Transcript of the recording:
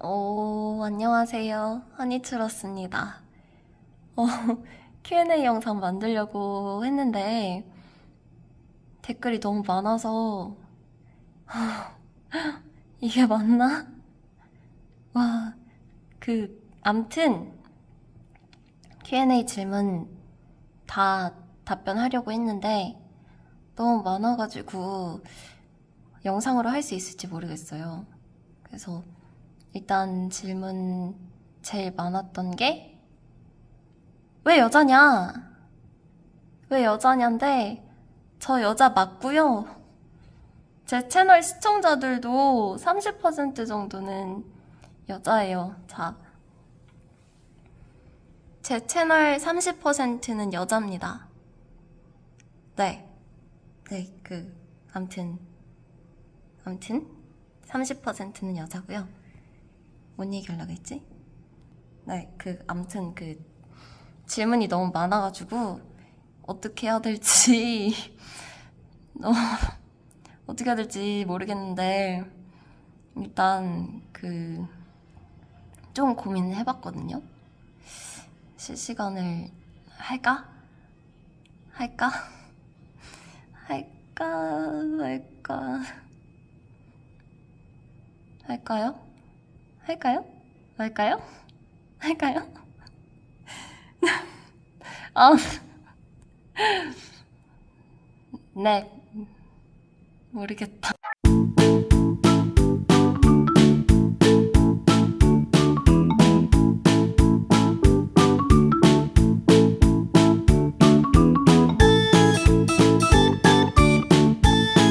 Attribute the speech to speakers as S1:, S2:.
S1: 오, 안녕하세요. 허니트러스입니다. 어, Q&A 영상 만들려고 했는데, 댓글이 너무 많아서, 이게 맞나? 와, 그, 암튼, Q&A 질문 다 답변하려고 했는데, 너무 많아가지고, 영상으로 할 수 있을지 모르겠어요. 그래서, 일단 질문 제일 많았던 게, 왜 여자냐? 왜 여자냐인데, 저 여자 맞고요. 제 채널 시청자들도 30% 정도는 여자예요. 자. 제 채널 30%는 여자입니다. 네. 네, 그, 암튼, 암튼, 30%는 여자고요. 뭔 얘기 하려고 했지? 네, 그, 암튼 그, 질문이 너무 많아가지고, 어떻게 해야 될지, 너무, 어떻게 해야 될지 모르겠는데, 일단, 그, 좀 고민을 해봤거든요? 실시간을 할까? 할까? 할까? 말까? 할까요? 할까요? 말까요? 할까요? 아, 네. 모르겠다.